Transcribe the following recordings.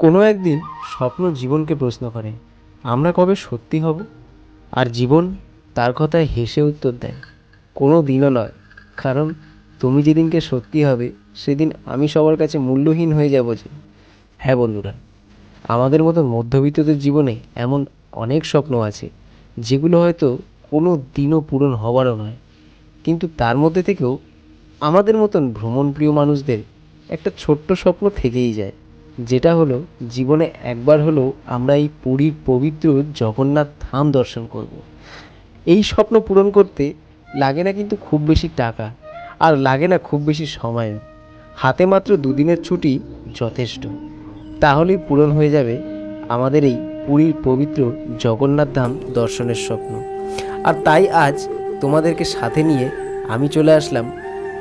কোনো একদিন স্বপ্ন জীবনকে প্রশ্ন করে, আমরা কবে সত্যি হব? আর জীবন তার কথায় হেসে উত্তর দেয়, কোনো দিনও নয়। কারণ তুমি যেদিনকে সত্যি হবে, সেদিন আমি সবার কাছে মূল্যহীন হয়ে যাব যে। হ্যাঁ বন্ধুরা, আমাদের মতো মধ্যবিত্তদের জীবনে এমন অনেক স্বপ্ন আছে, যেগুলো হয়তো কোনো দিনও পূরণ হবারও নয়। কিন্তু তার মধ্যে থেকেও আমাদের মতন ভ্রমণপ্রিয় মানুষদের একটা ছোট্ট স্বপ্ন থেকেই যায়। যেটা হলো, জীবনে একবার হলেও আমরা এই পুরীর পবিত্র জগন্নাথ ধাম দর্শন করব। এই স্বপ্ন পূরণ করতে লাগে না কিন্তু খুব বেশি টাকা, আর লাগে না খুব বেশি সময়। হাতে মাত্র দুদিনের ছুটি যথেষ্ট। তাহলেই পূরণ হয়ে যাবে আমাদের এই পুরীর পবিত্র জগন্নাথ ধাম দর্শনের স্বপ্ন। আর তাই আজ তোমাদেরকে সাথে নিয়ে আমি চলে আসলাম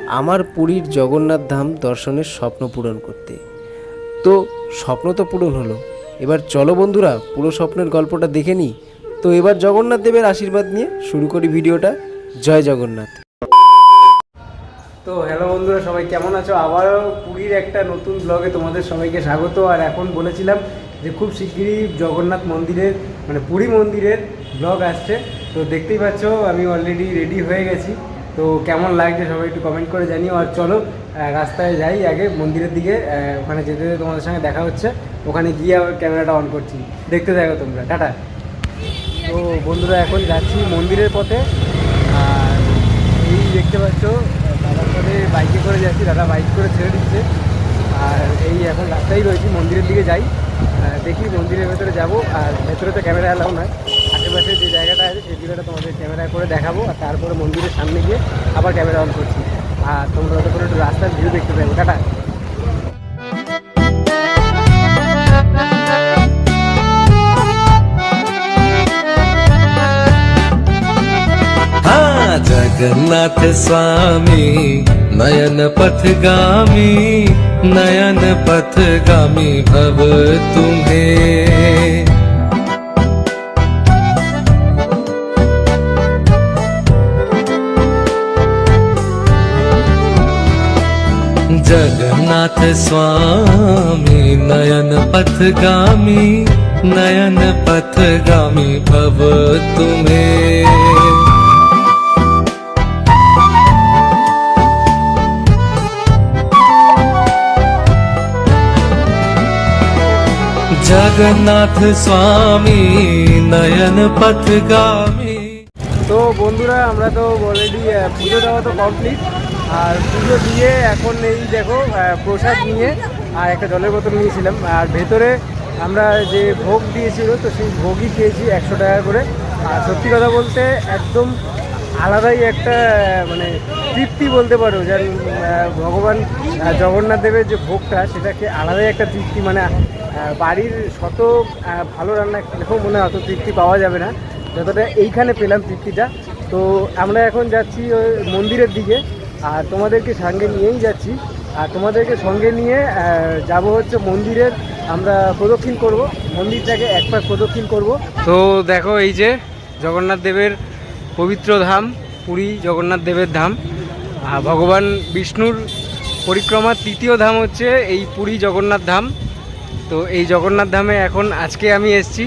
আমার পুরীর জগন্নাথ ধাম দর্শনের স্বপ্ন পূরণ করতে। তো স্বপ্ন তো পূরণ হলো। এবার চলো বন্ধুরা, পুরো স্বপ্নের গল্পটা দেখে নিই। তো এবার জগন্নাথ দেবের আশীর্বাদ নিয়ে শুরু করি ভিডিওটা। জয় জগন্নাথ। তো হ্যালো বন্ধুরা, সবাই কেমন আছো? আবারও পুরীর একটা নতুন ব্লগে তোমাদের সবাইকে স্বাগত। আর এখন বলেছিলাম যে খুব শিগগিরই জগন্নাথ মন্দিরের মানে পুরী মন্দিরের ব্লগ আসছে। তো দেখতেই পাচ্ছ, আমি অলরেডি রেডি হয়ে গেছি। তো কেমন লাগছে সবাই একটু কমেন্ট করে জানিও। আর চলো রাস্তায় যাই আগে, মন্দিরের দিকে ওখানে যেতে যেতে তোমাদের সঙ্গে দেখা হচ্ছে। ওখানে গিয়ে আবার ক্যামেরাটা অন করছি। দেখতে দেখো তোমরা। টাটা। তো বন্ধুরা, এখন যাচ্ছি মন্দিরের পথে। আর এই দেখতে পাচ্ছ দাদার পথে বাইকে করে যাচ্ছি। দাদা বাইক করে ছেড়ে দিচ্ছে। আর এই এখন রাস্তায় রয়েছি। মন্দিরের দিকে যাই। দেখি মন্দিরের ভেতরে যাব। আর ভেতরে তো ক্যামেরা অ্যালাউ নয় আশেপাশে যে জায়গাটা আছে সেই জায়গাটা তোমাদের ক্যামেরা করে দেখাবো আর তারপরে মন্দিরের সামনে গিয়ে আবার ক্যামেরা অন করছি আর তোমরা ওদের করে একটু রাস্তার ভিউ দেখতে পাবো টাটা हाँ जगन्नाथ स्वामी नयन पथगामी नयन पथगामी भव तुम्हें जगन्नाथ स्वामी नयन पथगामी नयन पथगामी भव तुम्हें जगन्नाथ स्वामी नयन पथगामी তো বন্ধুরা আমরা তো অলরেডি পুজো দেওয়া তো কমপ্লিট আর পুজো দিয়ে এখন এই দেখো প্রসাদ নিয়ে, আর একটা জলের বোতল নিয়েছিলাম। আর ভেতরে আমরা যে ভোগ দিয়েছিল, তো সেই ভোগই খেয়েছি একশো টাকা করে। আর সত্যি কথা বলতে একদম আলাদাই একটা মানে তৃপ্তি বলতে পারো, যেন ভগবান জগন্নাথ দেবের যে ভোগটা, সেটাকে আলাদাই একটা তৃপ্তি মানে বাড়ির শত ভালো রান্না খেলেও মনে হয় অত তৃপ্তি পাওয়া যাবে না। যতটা এইখানে পেলাম তৃপ্তিটা। তো আমরা এখন যাচ্ছি, ওই মন্দিরের দিকে। আর তোমাদেরকে সঙ্গে নিয়েই যাচ্ছি। আর তোমাদেরকে সঙ্গে নিয়ে যাব হচ্ছে মন্দিরের, আমরা প্রদক্ষিণ করব। মন্দিরটাকে এক পাক প্রদক্ষিণ করব। তো দেখো এই যে জগন্নাথ দেবের পবিত্র ধাম, পুরী জগন্নাথ দেবের ধাম। আর ভগবান বিষ্ণুর পরিক্রমার তৃতীয় ধাম হচ্ছে এই পুরী জগন্নাথ ধাম। তো এই জগন্নাথ ধামে এখন আজকে আমি এসেছি।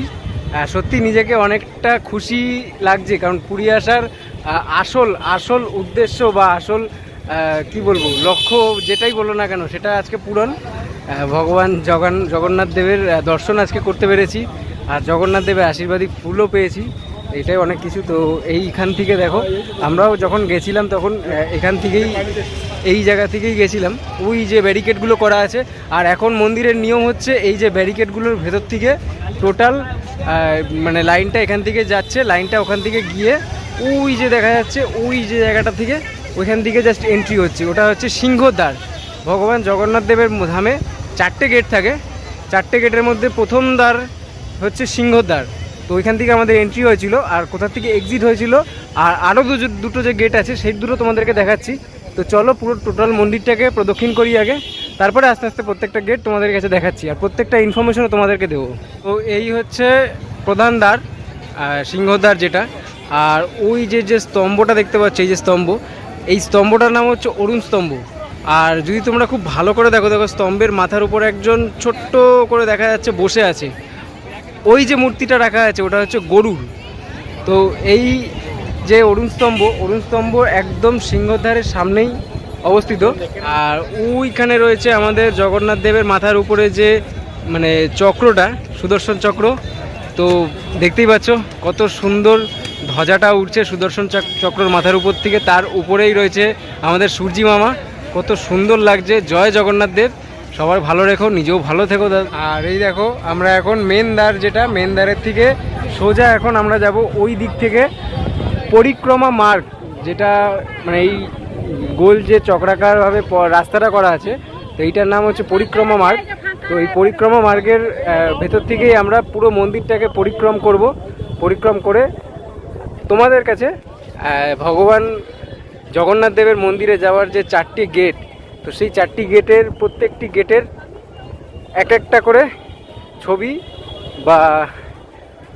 সত্যি নিজেকে অনেকটা খুশি লাগছে, কারণ পুরী আসার আসল আসল উদ্দেশ্য বা আসল কি বলব, লক্ষ্য যেটাই বলো না কেন, সেটা আজকে পূরণ। ভগবান জগন, জগন্নাথ দেবের দর্শন আজকে করতে পেরেছি। আর জগন্নাথ দেবের আশীর্বাদী ফুলও পেয়েছি। এটাই অনেক কিছু। তো এইখান থেকে দেখো, আমরাও যখন গেছিলাম তখন এখান থেকেই, এই জায়গা থেকেই গেছিলাম। ওই যে ব্যারিকেডগুলো করা আছে। আর এখন মন্দিরের নিয়ম হচ্ছে, এই যে ব্যারিকেডগুলোর ভেতর থেকে টোটাল মানে লাইনটা এখান থেকে যাচ্ছে। লাইনটা ওখান থেকে গিয়ে, ওই যে দেখা যাচ্ছে, ওই যে জায়গাটা থেকে ওইখান থেকে জাস্ট এন্ট্রি হচ্ছে। ওটা হচ্ছে সিংহদ্বার। ভগবান জগন্নাথ দেবের ধামে চারটে গেট থাকে। চারটে গেটের মধ্যে প্রথম দ্বার হচ্ছে সিংহদ্বার। তো ওইখান থেকে আমাদের এন্ট্রি হয়েছিল আর কোথা থেকে এক্সিট হয়েছিল আর আরও দুটো যে গেট আছে, সেই দুটো তোমাদেরকে দেখাচ্ছি। তো চলো পুরো টোটাল মন্দিরটাকে প্রদক্ষিণ করি আগে। তারপরে আস্তে আস্তে প্রত্যেকটা গেট তোমাদের কাছে দেখাচ্ছি আর প্রত্যেকটা ইনফরমেশনও তোমাদেরকে দেবো। তো এই হচ্ছে প্রধান দ্বার সিংহদ্বার যেটা। আর ওই যে যে স্তম্ভটা দেখতে পাচ্ছ, এই যে স্তম্ভ এই স্তম্ভটার নাম হচ্ছে অরুণ স্তম্ভ। আর যদি তোমরা খুব ভালো করে দেখো দেখো স্তম্ভের মাথার উপর একজন ছোট্ট করে দেখা যাচ্ছে বসে আছে। ওই যে মূর্তিটা রাখা আছে, ওটা হচ্ছে গরুর। তো এই যে অরুণ স্তম্ভ অরুণ স্তম্ভ একদম সিংহদ্বারের সামনেই অবস্থিত। আর ওইখানে রয়েছে আমাদের জগন্নাথ দেবের মাথার উপরে যে মানে চক্রটা, সুদর্শন চক্র। তো দেখতেই পাচ্ছ কত সুন্দর ধ্বজাটা উঠছে সুদর্শন চক- চক্রর মাথার উপর থেকে, তার উপরেই রয়েছে আমাদের সূর্যি মামা। কত সুন্দর লাগছে। জয় জগন্নাথ দেব। সবার ভালো রেখো, নিজেও ভালো থেকো আর এই দেখো, আমরা এখন মেন দ্বার যেটা, মেন দ্বারের থেকে সোজা এখন আমরা যাব ওই দিক থেকে পরিক্রমা মার্গ, যেটা মানে এই গোল যে চক্রাকারভাবে রাস্তাটা করা আছে, তো এইটার নাম হচ্ছে পরিক্রমা মার্গ। তো এই পরিক্রমা মার্গের ভেতর থেকেই আমরা পুরো মন্দিরটাকে পরিক্রম করব। পরিক্রম করে তোমাদের কাছে ভগবান জগন্নাথ দেবের মন্দিরে যাওয়ার যে চারটি গেট তো সেই চারটি গেটের প্রত্যেকটি গেটের এক একটা করে ছবি বা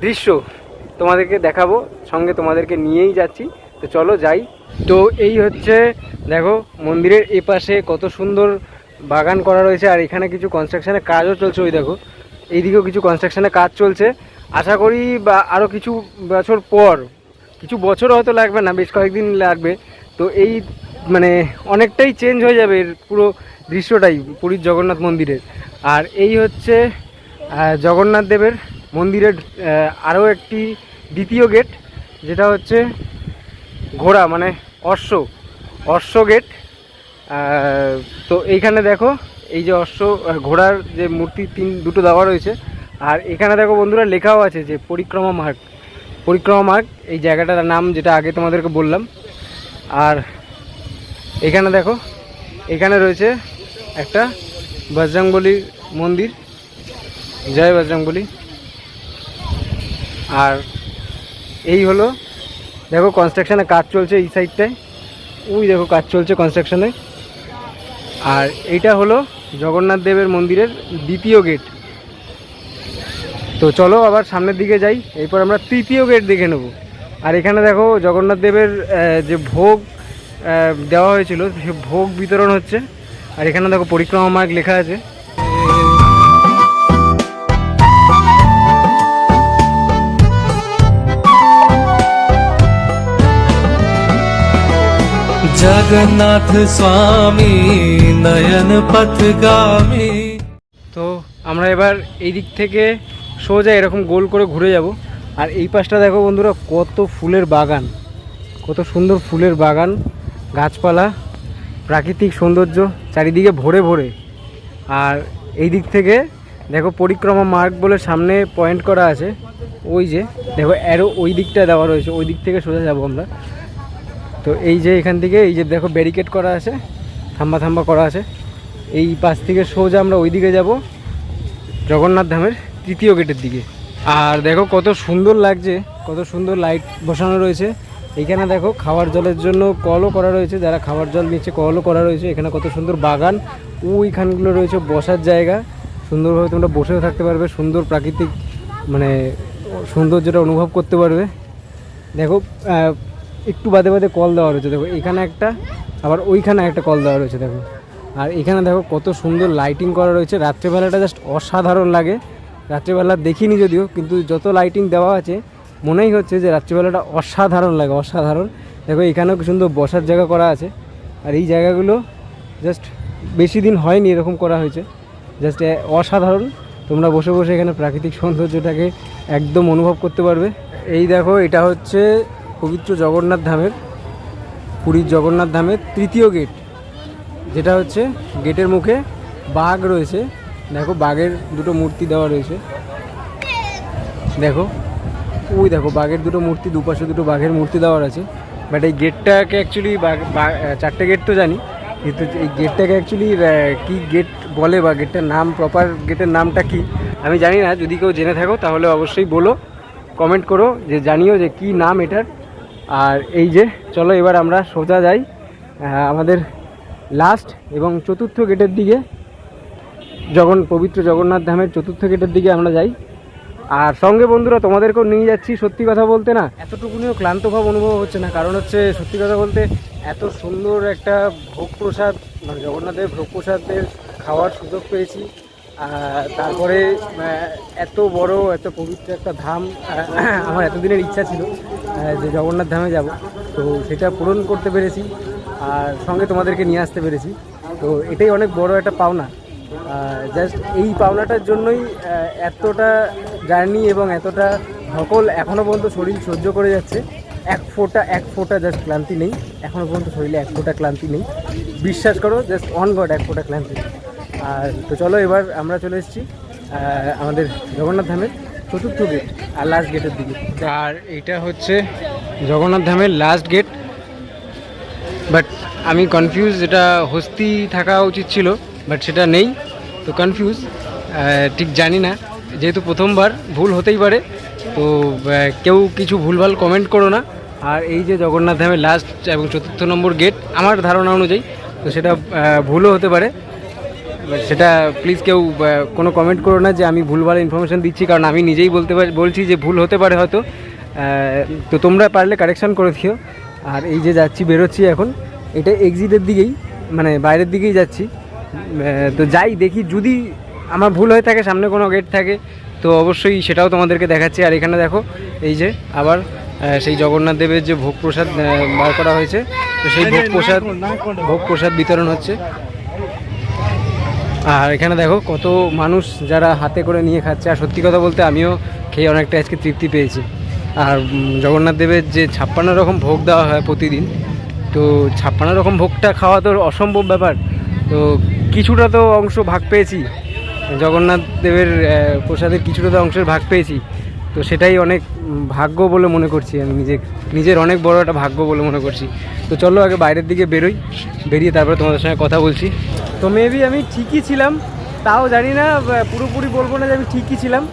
দৃশ্য তোমাদেরকে দেখাবো, সঙ্গে তোমাদেরকে নিয়েই যাচ্ছি। তো চলো যাই। তো এই হচ্ছে, দেখো, মন্দিরের এপাশে কত সুন্দর বাগান করা রয়েছে, আর এখানে কিছু কনস্ট্রাকশানের কাজও চলছে ওই দেখো। এইদিকেও কিছু কনস্ট্রাকশনের কাজ চলছে। আশা করি বা আরও কিছু বছর পর কিছু বছর হয়তো লাগবে না, বেশ কয়েকদিন লাগবে। তো এই মানে অনেকটাই চেঞ্জ হয়ে যাবে এর পুরো দৃশ্যটাই, পুরীর জগন্নাথ মন্দিরের। আর এই হচ্ছে জগন্নাথ দেবের মন্দিরের আরও একটি দ্বিতীয় গেট যেটা হচ্ছে ঘোড়া মানে অশ্ব। অশ্ব গেট তো এইখানে দেখো, এই যে অশ্ব ঘোড়ার যে মূর্তি তিন, দুটো দেওয়া রয়েছে। আর এখানে দেখো বন্ধুরা লেখাও আছে যে পরিক্রমা মার্গ। পরিক্রমা মার্গ, এই জায়গাটার নাম যেটা আগে তোমাদেরকে বললাম। আর এখানে দেখো, এখানে রয়েছে একটা বজরংবলী মন্দির। জয় বজরংবলী। আর এই হলো, দেখো কনস্ট্রাকশানে কাজ চলছে এই সাইডটায় ওই দেখো কাজ চলছে কনস্ট্রাকশনে আর এইটা হলো জগন্নাথ দেবের মন্দিরের দ্বিতীয় গেট তো চলো আবার সামনের দিকে যাই। এরপর আমরা তৃতীয় গেট দেখে নেব। আর এখানে দেখো জগন্নাথ দেবের যে ভোগ দেওয়া হয়েছিল সে ভোগ বিতরণ হচ্ছে। আর এখানে দেখো পরিক্রমা মার্গ লেখা আছে। জগন্নাথ স্বামী নয়ন পথগামী তো আমরা এবার এই দিক থেকে সোজা এরকম গোল করে ঘুরে যাব। আর এই পাশটা দেখো বন্ধুরা, কত ফুলের বাগান। কত সুন্দর ফুলের বাগান, গাছপালা, প্রাকৃতিক সৌন্দর্য, চারিদিকে ভরে ভরে। আর এই দিক থেকে দেখো পরিক্রমা মার্গ বলে সামনে পয়েন্ট করা আছে। ওই যে, দেখো অ্যারো ওই দিকটা দেওয়া রয়েছে, ওই দিক থেকে সোজা যাব আমরা। তো এই যে এখান থেকে, এই যে দেখো ব্যারিকেড করা আছে, থাম্বা থাম্বা করা আছে। এই পাশ থেকে সোজা আমরা ওই দিকে যাব, জগন্নাথ ধামের। তৃতীয় গেটের দিকে। আর দেখো কত সুন্দর লাগছে, কত সুন্দর লাইট বসানো রয়েছে। এখানে দেখো খাবার জলের জন্য কলও করা রয়েছে, যারা খাবার জল নিচ্ছে কলও করা রয়েছে। এখানে কত সুন্দর বাগান, ওইখানগুলো রয়েছে বসার জায়গা। সুন্দরভাবে তোমরা বসেও থাকতে পারবে, সুন্দর প্রাকৃতিক মানে সৌন্দর্যটা অনুভব করতে পারবে। দেখো একটু বাদে বাদে কল দেওয়া রয়েছে। দেখো, এখানে একটা, আবার ওইখানে একটা কল দেওয়া রয়েছে। দেখো, আর এখানে দেখো কত সুন্দর লাইটিং করা রয়েছে। রাত্রেবেলাটা জাস্ট অসাধারণ লাগে। রাত্রেবেলা দেখিনি যদিও, কিন্তু যত লাইটিং দেওয়া আছে, মনেই হচ্ছে যে রাত্রিবেলাটা অসাধারণ লাগে, অসাধারণ। দেখো, এখানেও কি সুন্দর বসার জায়গা করা আছে। আর এই জায়গাগুলো জাস্ট বেশি দিন হয়নি এরকম করা হয়েছে। জাস্ট অসাধারণ। তোমরা বসে বসে এখানে প্রাকৃতিক সৌন্দর্যটাকে একদম অনুভব করতে পারবে। এই দেখো, এটা হচ্ছে পবিত্র জগন্নাথ ধামের, পুরীর জগন্নাথ ধামের তৃতীয় গেট যেটা হচ্ছে গেটের মুখে বাঘ রয়েছে। দেখো বাঘের দুটো মূর্তি দেওয়া রয়েছে। দেখো, ওই দেখো বাঘের দুটো মূর্তি, দুপাশে দুটো বাঘের মূর্তি দেওয়ার আছে। বাট এই গেটটাকে অ্যাকচুয়ালি চারটে গেট তো জানি। কিন্তু এই গেটটাকে অ্যাকচুয়ালি কী গেট বলে বা গেটটার নাম প্রপার গেটের নামটা কি, আমি জানি না। যদি কেউ জেনে থাকো, তাহলে অবশ্যই বলো। কমেন্ট করো, যে জানিও যে কি নাম এটার। আর এই যে, চলো এবার আমরা সোজা যাই আমাদের লাস্ট এবং চতুর্থ গেটের দিকে। জগন, পবিত্র জগন্নাথ ধামের চতুর্থ গেটের দিকে আমরা যাই। আর সঙ্গে বন্ধুরা, তোমাদেরকেও নিয়ে যাচ্ছি, সত্যি কথা বলতে না, এতটুকুনিও ক্লান্ত ভাব অনুভব হচ্ছে না। কারণ হচ্ছে, সত্যি কথা বলতে, এত সুন্দর একটা ভোগ প্রসাদ মানে জগন্নাথের ভোগ প্রসাদের খাওয়ার সুযোগ পেয়েছি। আর তারপরে এত বড়, এত পবিত্র একটা ধাম আমার এতদিনের ইচ্ছা ছিল যে জগন্নাথ ধামে যাব। তো সেটা পূরণ করতে পেরেছি। আর সঙ্গে তোমাদেরকে নিয়ে আসতে পেরেছি। তো এটাই অনেক বড় একটা পাওনা। জাস্ট এই পাওনাটার জন্যই এতটা জার্নি এবং এতটা ধকল এখনও পর্যন্ত শরীর সহ্য করে যাচ্ছে। এক ফোঁটা এক ফোঁটা জাস্ট ক্লান্তি নেই। এখনও পর্যন্ত শরীরে এক ফোঁটা ক্লান্তি নেই। বিশ্বাস করো জাস্ট অন গড এক ফোঁটা ক্লান্তি নেই। আর তো চলো এবার আমরা চলে এসেছি আমাদের জগন্নাথ ধামের চতুর্থ গেট আর লাস্ট গেটের দিকে। আর এটা হচ্ছে জগন্নাথ ধামের লাস্ট গেট বাট আমি কনফিউজ এটা হস্তি থাকা উচিত ছিল বাট সেটা নেই। তো কনফিউজ ঠিক জানি না। যেহেতু প্রথমবার ভুল হতেই পারে, তো কেউ কিছু ভুলভাল কমেন্ট করো না। আর এই যে জগন্নাথ ধামের লাস্ট এবং চতুর্থ নম্বর গেট আমার ধারণা অনুযায়ী, তো সেটা ভুলও হতে পারে। সেটা প্লিজ কেউ কোনো কমেন্ট করো না যে আমি ভুলভাল ইনফরমেশন দিচ্ছি, কারণ আমি নিজেই বলতে পারি, বলছি যে ভুল হতে পারে হয়তো। তো তোমরা পারলে কারেকশন করে দিও। আর এই যে যাচ্ছি, বেরোচ্ছি এখন, এটা এক্সিটের দিকেই মানে বাইরের দিকেই যাচ্ছি। তো যাই দেখি, যদি আমার ভুল হয়ে থাকে, সামনে কোনো গেট থাকে, তো অবশ্যই সেটাও তোমাদেরকে দেখাচ্ছি। আর এখানে দেখো, এই যে আবার সেই জগন্নাথ দেবের যে ভোগ প্রসাদ বার করা হয়েছে, তো সেই ভোগ প্রসাদ ভোগ প্রসাদ বিতরণ হচ্ছে। আর এখানে দেখো, কত মানুষ যারা হাতে করে নিয়ে খাচ্ছে। আর সত্যি কথা বলতে আমিও খেয়ে অনেকটা আজকে তৃপ্তি পেয়েছি। আর জগন্নাথ দেবের যে ছাপ্পান্ন রকম ভোগ দেওয়া হয় প্রতিদিন, তো ছাপ্পান্ন রকম ভোগটা খাওয়া তো অসম্ভব ব্যাপার। তো কিছুটা তো অংশ ভাগ পেয়েছি। জগন্নাথ দেবের প্রসাদের কিছুটা তো অংশের ভাগ পেয়েছি। তো সেটাই অনেক ভাগ্য বলে মনে করছি আমি নিজে, নিজের অনেক বড় একটা ভাগ্য বলে মনে করছি। তো চলো আগে বাইরের দিকে বেরোই, বেরিয়ে তারপরে তোমাদের সঙ্গে কথা বলছি। তো মেবি আমি ঠিকই ছিলাম, তাও জানি না পুরোপুরি বলব না যে আমি ঠিকই ছিলাম।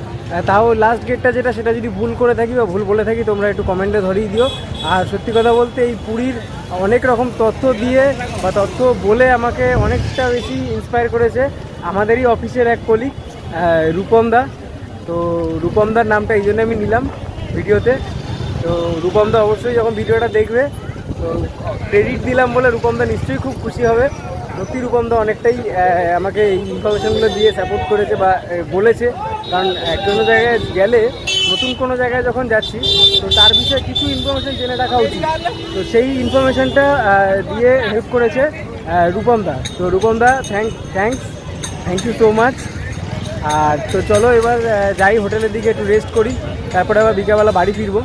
তাও লাস্ট গেটটা যেটা, সেটা যদি ভুল করে থাকি বা ভুল বলে থাকি, তোমরা একটু কমেন্টে ধরিয়ে দিও। আর সত্যি কথা বলতে, এই পুরীর অনেক রকম তথ্য দিয়ে বা তথ্য বলে আমাকে অনেকটা বেশি ইন্সপায়ার করেছে আমাদেরই অফিসের এক কলিগ রূপম দা। তো রূপম দার নামটা এই জন্য আমি নিলাম ভিডিওতে। তো রূপম দা অবশ্যই যখন ভিডিওটা দেখবে, তো ক্রেডিট দিলাম বলে রূপম দা নিশ্চয়ই খুব খুশি হবে। সত্যি রূপম দা অনেকটাই আমাকে এই ইনফরমেশনগুলো দিয়ে সাপোর্ট করেছে বা বলেছে। কারণ কোনো জায়গায় গেলে নতুন কোনো জায়গায় যখন যাচ্ছি তো তার বিষয়ে কিছু ইনফরমেশন জেনে রাখা উচিত। তো সেই ইনফরমেশনটা দিয়ে হেল্প করেছে আহ, রূপম দা তো রূপম দা thank thanks thank you so much আর তো চলো এবার যাই হোটেলের দিকে একটু রেস্ট করি তারপরে আবার বিকেলবেলা বাড়ি ফিরবো।